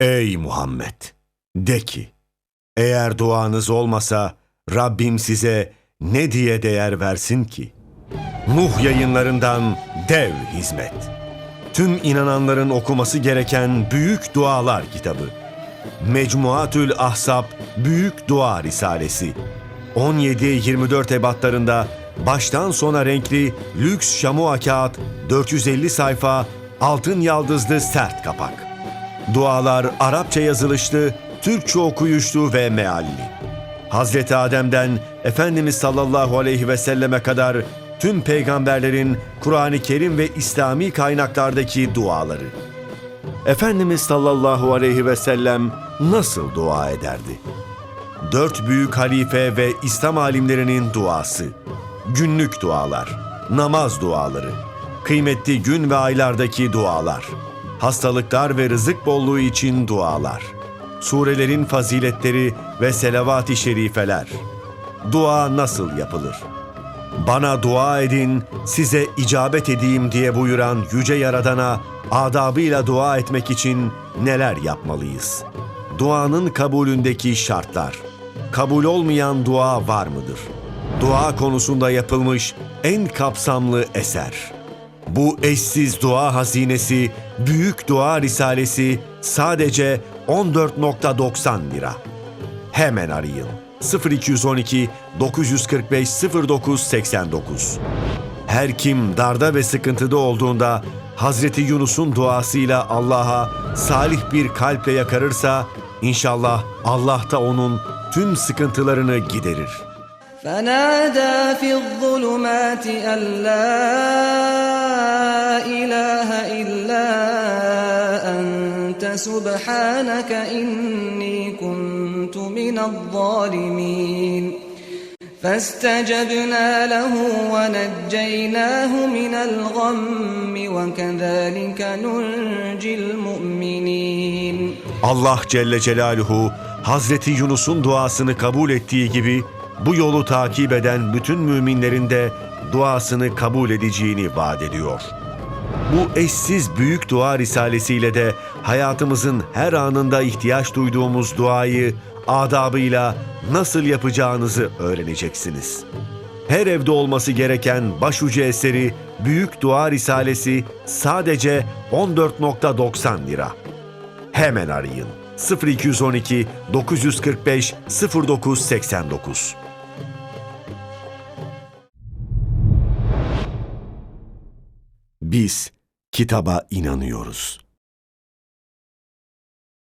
Ey Muhammed! De ki, eğer duanız olmasa Rabbim size ne diye değer versin ki? Nuh yayınlarından dev hizmet. Tüm inananların okuması gereken Büyük Dualar kitabı. Mecmuatül Ahsap Büyük Dua Risalesi. 17-24 ebatlarında baştan sona renkli lüks şamua kağıt 450 sayfa altın yaldızlı sert kapak. Dualar Arapça yazılışlı, Türkçe okuyuşlu ve mealli. Hazreti Adem'den Efendimiz sallallahu aleyhi ve selleme kadar tüm peygamberlerin Kur'an-ı Kerim ve İslami kaynaklardaki duaları. Efendimiz sallallahu aleyhi ve sellem nasıl dua ederdi? Dört büyük halife ve İslam alimlerinin duası, günlük dualar, namaz duaları, kıymetli gün ve aylardaki dualar, hastalıklar ve rızık bolluğu için dualar, surelerin faziletleri ve selavat-i şerifeler. Dua nasıl yapılır? Bana dua edin, size icabet edeyim diye buyuran Yüce Yaradan'a adabıyla dua etmek için neler yapmalıyız? Duanın kabulündeki şartlar. Kabul olmayan dua var mıdır? Dua konusunda yapılmış en kapsamlı eser. Bu eşsiz dua hazinesi, Büyük Dua Risalesi sadece 14.90 lira. Hemen arayın. 0212 945 0989. Her kim darda ve sıkıntıda olduğunda Hazreti Yunus'un duasıyla Allah'a salih bir kalple yakarırsa inşallah Allah da onun tüm sıkıntılarını giderir. فنادى في الظلمات أن أنت سبحانك إني كنت من الظالمين فاستجبنا له ونجيناه من الغم وكذلك ننجي المؤمنين Allah Celle Celaluhu Hazreti Yunus'un duasını kabul ettiği gibi bu yolu takip eden bütün müminlerin de duasını kabul edeceğini vaat ediyor. Bu eşsiz büyük dua risalesiyle de hayatımızın her anında ihtiyaç duyduğumuz duayı adabıyla nasıl yapacağınızı öğreneceksiniz. Her evde olması gereken başucu eseri Büyük Dua Risalesi sadece 14.90 lira. Hemen arayın. 0212 945 0989. Biz kitaba inanıyoruz.